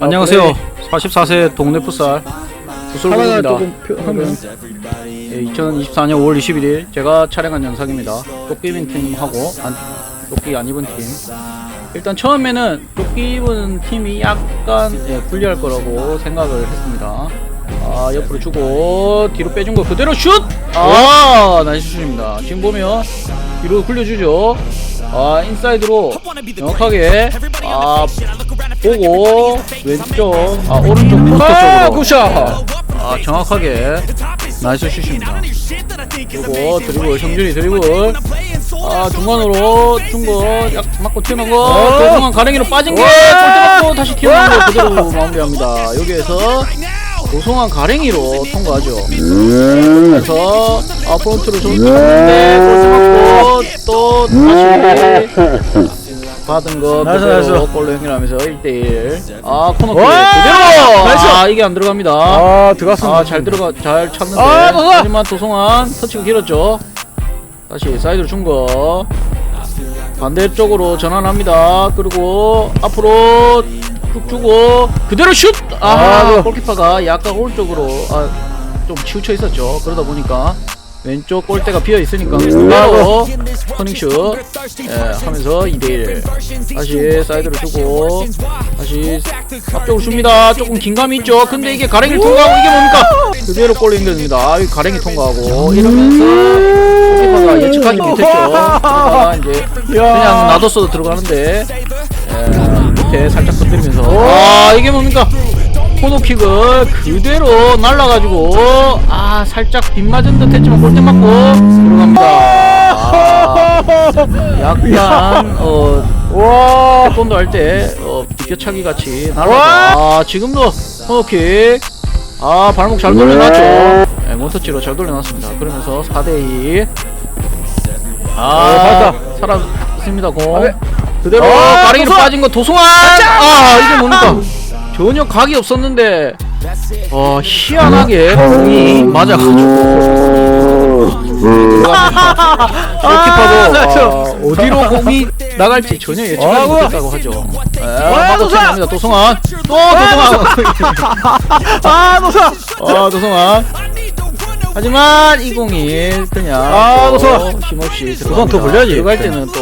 안녕하세요. 44세 동네 풋살 하나가 구슬부입니다. 조금 표, 하면 2024년 5월 21일 제가 촬영한 영상입니다. 조끼 입은 팀하고 안, 조끼 안 입은 팀. 일단 처음에는 조끼 입은 팀이 약간 예, 불리할 거라고 생각을 했습니다. 아 옆으로 주고 뒤로 빼준 거 그대로 슛! 아 나이스 슛입니다. 지금 보면 뒤로 굴려주죠. 아 인사이드로 정확하게 아 보고 왼쪽. 아 오른쪽 포스터 아 쪽으로. 굿샷. 아 정확하게. 나이스 슛입니다. 그리고 드리블 성준이 드리블. 아 중간으로 준거약 맞고 튀어나온 거. 어. 도중간 가랭이로 빠진 게 와. 골대 맞고 다시 튀어나온 거 그대로 마무리합니다. 여기에서 도송한 가랭이로 통과하죠. 그래서 아 프론트로 좀 쳤는데 골대 맞고 또 다시 받은 거 나이스, 그대로 나이스. 골로 연결하면서 1대1 아 코너킥 와. 그대로! 나이스. 아 이게 안 들어갑니다. 아 들어갔습니다. 아 잘 들어가 잘 찼는데. 아, 도성환! 하지만 도성환 터치가 길었죠. 다시 사이드로 준거. 반대쪽으로 전환합니다. 그리고 앞으로 쭉 주고 그대로 슛! 아, 아, 골키퍼가 약간 오른쪽으로 아, 좀 치우쳐 있었죠. 그러다 보니까 왼쪽 골대가 비어 있으니까 그대로 터닝슛 예, 하면서 2대1 다시 사이드로 주고 다시 앞쪽으로 줍니다. 조금 긴감이 있죠. 근데 이게 가랭이를 통과하고 이게 뭡니까? 그대로 골 연결됩니다. 아, 이 가랭이 통과하고 이러면서 골키퍼가 예측하지 못했죠. 그러다가 이제 그냥 놔뒀어도 들어가는데 예, 밑에 살짝 건드리면서. 아 이게 뭡니까 코너킥을 그대로 날라가지고 아 살짝 빗맞은 듯 했지만 골대 맞고 들어갑니다. 아, 약간 어 와. 태권도 할때 어, 비껴차기 같이 날아가 아 지금도 코너킥. 아 발목 잘 돌려놨죠. 네, 몬터치로 잘 돌려놨습니다. 그러면서 4대2 아 어. 살아 있습니다 공. 아, 네. 그대로 아, 가랭이로! 빠진 거 도송환! 아! 이게 뭡니까 전혀 각이 없었는데 어 희한하게 공이 맞아가지고. 골키퍼도 어, 어디로 공이 나갈지 전혀 예측하지. 못했다고 하죠. 아, 마도 도성! 튀어납니다. 도송환. 또 도송환. 아 노사! 어 도송환. 하지만 이 공이 그냥 아, 또 도성환. 힘없이 도성환 더 벌려야지. 들어갈 때는 또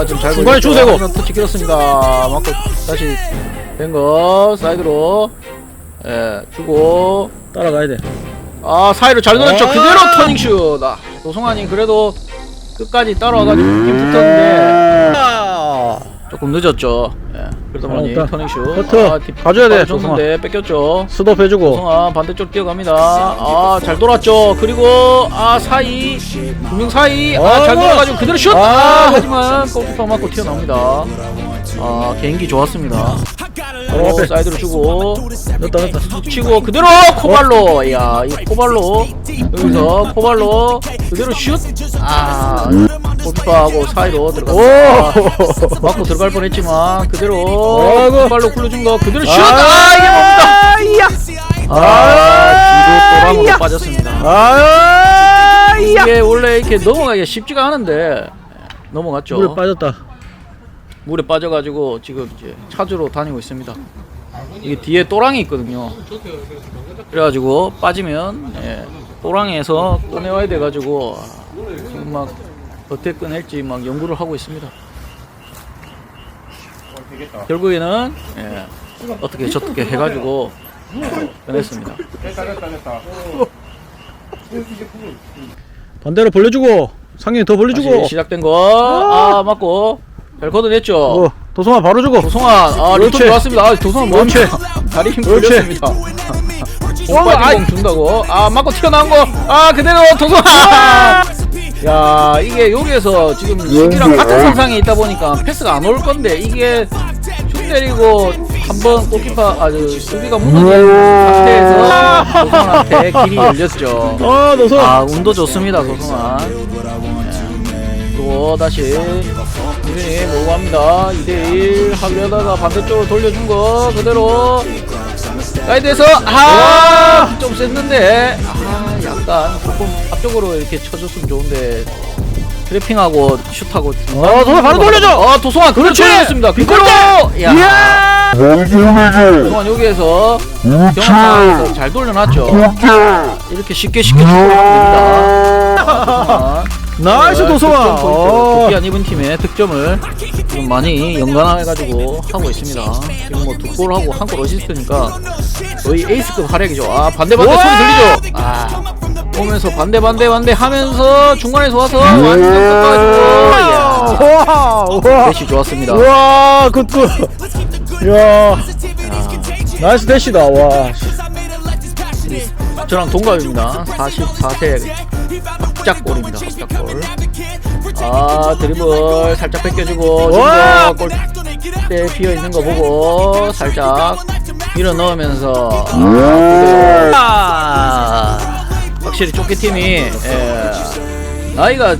아좀잘 중간에 주고 대고. 터치 길었습니다. 맞고 다시 된거 사이드로. 예 주고. 따라가야 돼. 아 사이로 잘 넣었죠? 아. 그대로 터닝슛. 아, 노성환이 그래도 끝까지 따라와가지고 힘 붙었는데. 아! 조금 늦었죠? 예. 그러다 보니 잘했다. 터닝슛. 커트. 뒷- 가져야 돼, 줬는데 뺏겼죠? 스톱 해주고. 노성환 반대쪽 뛰어갑니다. 아 잘 돌았죠? 그리고 아 사이. 두명 사이. 아 잘 아이고. 돌아가지고 그대로 슛! 아. 아! 하지만 골키퍼 맞고 튀어나옵니다 아 개인기 좋았습니다. 어, 앞에. 사이드로 주고. 됐다 됐다. 치고 그대로 코발로. 야이 코발로. 여기서 코발로 그대로 슛아 골키퍼하고 사이로 들어갔습니다. 오! 맞고 들어갈 뻔했지만 그대로. 코발로 굴려준 거 그대로 슛! 아, 아 이게 뭡니까? 이야. 아 뒤로 또랑으로 이야. 빠졌습니다. 아 이야. 이게 원래 이렇게 넘어가기가 쉽지가 않은데. 넘어갔죠. 물에 빠졌다 물에 빠져가지고 지금 이제 찾으러 다니고 있습니다. 이게 뒤에 또랑이 있거든요. 그래가지고 빠지면 예, 또랑에서 꺼내와야 돼가지고 아, 지금 막 어떻게 꺼낼지 막 연구를 하고 있습니다. 결국에는 예, 어떻게 저떻게 해가지고 예, 꺼냈습니다. 반대로 벌려주고 상현이 더 벌려주고 시작된 거, 아 맞고 잘 걷어냈죠. 어, 도성아 바로 주고 도성환, 아 그렇지. 리턴 좋았습니다. 아, 그렇지. 뭡니까? 다리 힘 그렇지. 풀렸습니다. 공 어, 빠진 아이. 공 준다고. 아 맞고 튀어나온 거. 아 그대로 도성환. 야 이게 여기에서 지금 수비랑 같은 상상에 있다 보니까 패스가 안 올 건데 이게 슛 때리고 한번 골키퍼 아저 수비가 무너진 상태에서 도성환한테 길이 열렸죠. 아 도성 아 운도 좋습니다 도성환 예. 또 다시 유진이 몰고 갑니다. 2대1 하려다가 반대쪽으로 돌려준 거 그대로. 사이드에서 아 좀 셌는데. 아 약간 조금 앞쪽으로 이렇게 쳐줬으면 좋은데. 트래핑하고 슛하고 어, 도송아 바로 돌려줘! 어 도송아 그렇죠 돌렸습니다. 그대로! 야 이야! 도송아 여기에서 경합 상황에서 잘 돌려놨죠. 이렇게 쉽게 쉽게 됩니다 나이스 도송아! 어. 도피안 입은 팀의 득점을 좀 많이 연관해가지고 하고 있습니다. 지금 뭐 두 골하고 한 골 어시스트니까 거의 에이스급 활약이죠. 아 반대 반대 소리 들리죠? 아 오면서 반대 반대 반대 하면서 중간에서 와서 완전 끝까지고 야 와! 와! 대시 좋았습니다. 와, 굿굿. 이야. 나이스 대시다. 와. 저랑 동갑입니다. 44세 합작골입니다. 합작골. 아 드리블 살짝 뺏겨주고 와! 골대 비어 있는 거 보고 살짝 밀어 넣으면서 아, 확실히 쪼끼 팀이 예, 나이가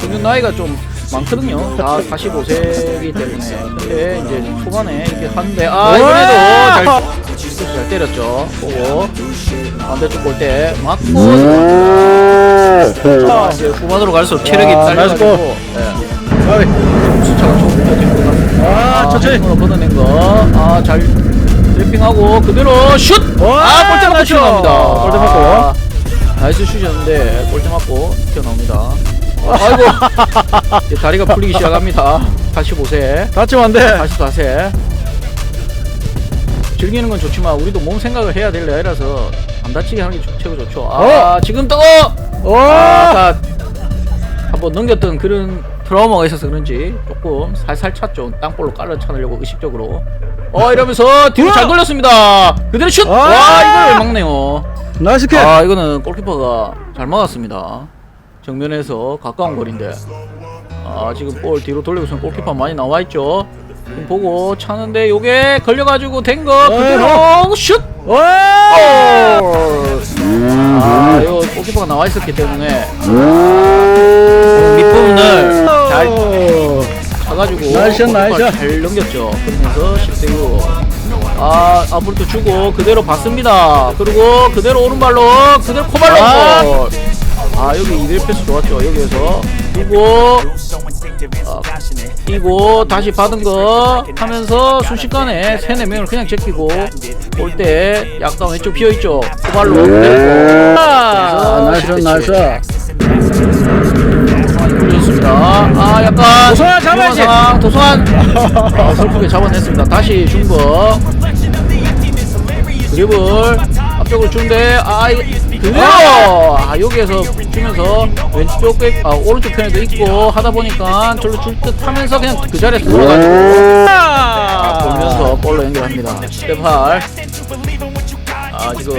평균 나이가 좀 많거든요. 다 45세이기 때문에 근데 이제 초반에 이렇게 하는데 아 이번에도 잘 잘 때렸죠. 보고 반대쪽 골대 맞고 자, 이제 후반으로 갈수록 체력이 와, 딸려가지고 나이스 예, 조금 것 같습니다. 아, 천천히. 걷어낸 거. 아, 잘 드리핑하고 그대로 슛! 와, 아, 골대 맞고 나이스. 튀어나옵니다. 골대 맞고. 아, 나이스 슛이었는데 골대 맞고 튀어나옵니다. 아이고, 이제 다리가 풀리기 시작합니다. 85세, 다치면 안 돼. 84세. 즐기는 건 좋지만 우리도 몸 생각을 해야 될 나이라서 안 다치게 하는 게 좋- 최고 좋죠. 아, 지금 또 와! 아까 한번 넘겼던 그런 트라우마가 있어서 그런지 조금 살살 찼죠. 땅볼로 깔아 차려고 의식적으로. 어 이러면서 뒤로 잘 돌렸습니다. 그대로 슛! 아! 와 이걸 왜 막네요. 나이스 킥. 아 이거는 골키퍼가 잘 막았습니다. 정면에서 가까운 거리인데. 아 지금 볼 뒤로 돌리고서 골키퍼 많이 나와 있죠. 보고 차는데 요게 걸려가지고 된 거 그대로 슛! 와! 아 이거 골키퍼가 나와 있었기 때문에 밑부분을 잘 오. 차가지고 나이스, 나이스. 잘 넘겼죠. 그러면서 10대 6. 아 앞으로 또 주고 그대로 봤습니다. 그리고 그대로 오른발로 그대로 코발로 아. 골. 아 여기 이들 패스 좋았죠. 여기에서 뛰고 아, 뛰고 다시 받은 거 하면서 순식간에 세네 명을 그냥 제끼고 올 때 약간 왼쪽 비어 있죠. 코발로 때리고 아, 나이스, 나이스. 좋습니다. 아 약간 도서관 잡아야지. 도서관 아, 슬프게 잡아냈습니다. 다시 중거 드리블 앞쪽으로 준대 아 이- 그대로 아 여기에서 주면서 왼쪽 백, 아 오른쪽 편에도 있고 하다 보니까 절로 줄듯 하면서 그냥 그 자리에서 돌아가지고 아, 돌면서 볼로 연결합니다. 스텝 8. 아 지금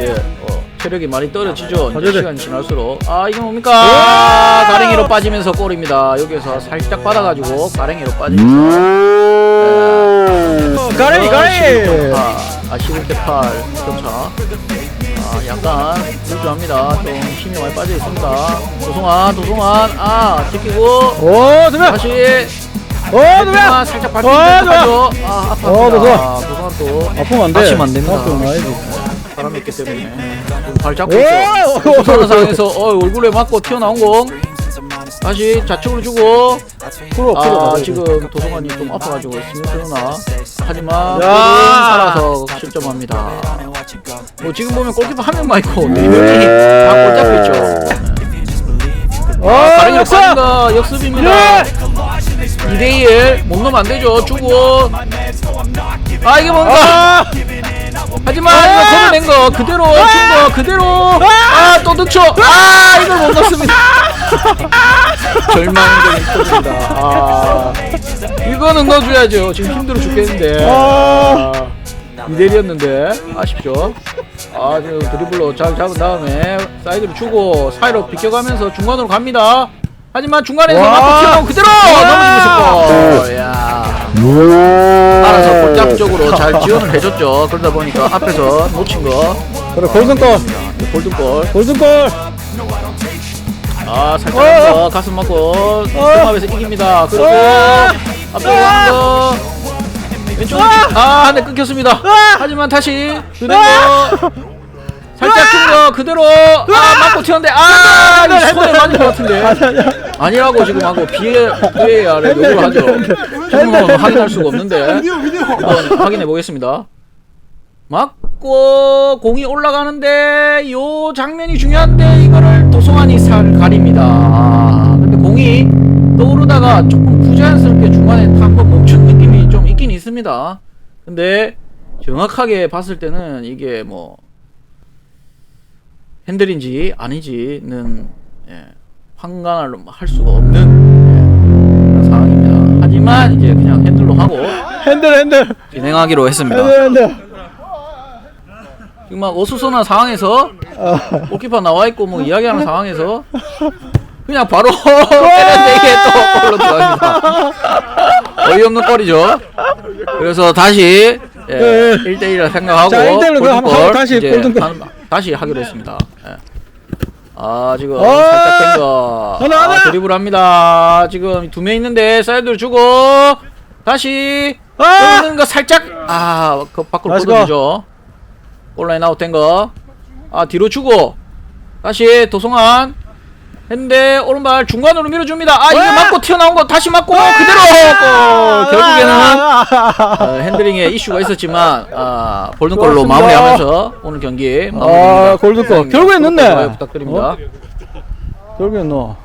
예 어, 체력이 많이 떨어지죠. 이제. 시간이 지날수록 아 이게 뭡니까? 아, 가랭이로 빠지면서 골입니다. 여기서 살짝 받아가지고 가랭이로 빠지면서 어, 가랭이, 가랭이. 아 11대 8 점차. 아 약간 불주합니다. 좀 힘이 많이 빠져 있습니다. 도송환 도송환 아 제끼고 오, 두명 다시 오, 아, 두명 살짝 어. 가죠. 아. 어, 너 좋아. 도송환 또 아프면 안 돼. 다치면 안 됩니다. 아프면 아니지. 사람이 있기 때문에 발 잡고 오! 불편한 상황에서 어, 얼굴에 맞고 튀어나온 공 다시 좌측으로 주고. 프로, 프로. 아 지금 도성환이 좀 아파가지고 있습니다 그러나 하지만 살아서 실점합니다. 뭐 지금 보면 골키퍼 한 명만 있고 네 명이 다골 잡고 있죠 어, 가랭이 역사! 빠진 거 역습입니다. 예! 2대1 못 넣으면 안 되죠. 주고. 아 이게 뭔가. 아! 하지만 이거 걷어낸 거 그대로 준거 그대로. 아! 또 넣죠 아 이걸 못 넣습니다 절망적인 터입니다 아 이거는 넣어줘야죠 지금 힘들어 죽겠는데 아! 아, 이대리였는데 아쉽죠 아 지금 드리블로 잘 잡은 다음에 사이드로 주고 사이로 비껴가면서 중간으로 갑니다 하지만 중간에서 와. 맞고 튀어나온 그대로 넘어지면서 골 야. 알아서 골잡 쪽으로 잘 지원을 해줬죠. 그러다 보니까 앞에서 놓친 거. 그래, 골든골. 골든골. 골든골. 아, 살짝 어. 한 거, 가슴 맞고, 스톱업에서 이깁니다. 그리고, 어. 거. 왼쪽, 아, 한 대 끊겼습니다. 하지만 다시, 그대로, 살짝 튕겨 그대로. 아 맞고 튀었는데. 아 이거 손에 맞은 것 같은데. 아니 아니라고 지금 하고 비에 비에 아래 요구를 하죠. 지금은 확인할 수가 없는데. 한번 확인해 보겠습니다. 맞고 공이 올라가는데 요 장면이 중요한데 이거를 도송환이 살 가립니다. 아, 근데 공이 떠오르다가 조금 부자연스럽게 중간에 한번 멈춘 느낌이 좀 있긴 있습니다. 근데 정확하게 봤을 때는 이게 뭐 핸들인지 아니지는 예, 판단을 할 수가 없는 예, 상황입니다. 하지만 이제 그냥 핸들로 하고 핸들 핸들 진행하기로 했습니다. 핸들 핸들 지금 막 어수선한 상황에서 아, 골키퍼 나와 있고 뭐 이야기하는 상황에서 그냥 바로 이게 또 골로 들어갑니다. 어이없는 골이죠. 그래서 다시 예, 예. 1대1을 생각하고 자, 1대1 로 그럼 골든골 다시 이제 골든 골. 한- 다시 하기로 했습니다. 예. 아 지금 어! 살짝 뺀거 하나, 하나! 아, 드리블 합니다. 지금 두 명 있는데 사이드를 주고 다시 아! 끊는 거 살짝 아그 밖으로 다시 뻗어주죠. 온라인 아웃된 거. 아 뒤로 주고 다시 도성환 했는데 오른발 중간으로 밀어줍니다. 아 와! 맞고 튀어나온 거 다시 맞고 그대로 골. 결국에는 어, 핸들링에 이슈가 있었지만 아, 골든골로 좋았습니다. 마무리하면서 오늘 경기 아 마무리합니다. 골드골 네, 결국엔 좋아요 넣네 부탁드립니다. 어? 결국엔 넣어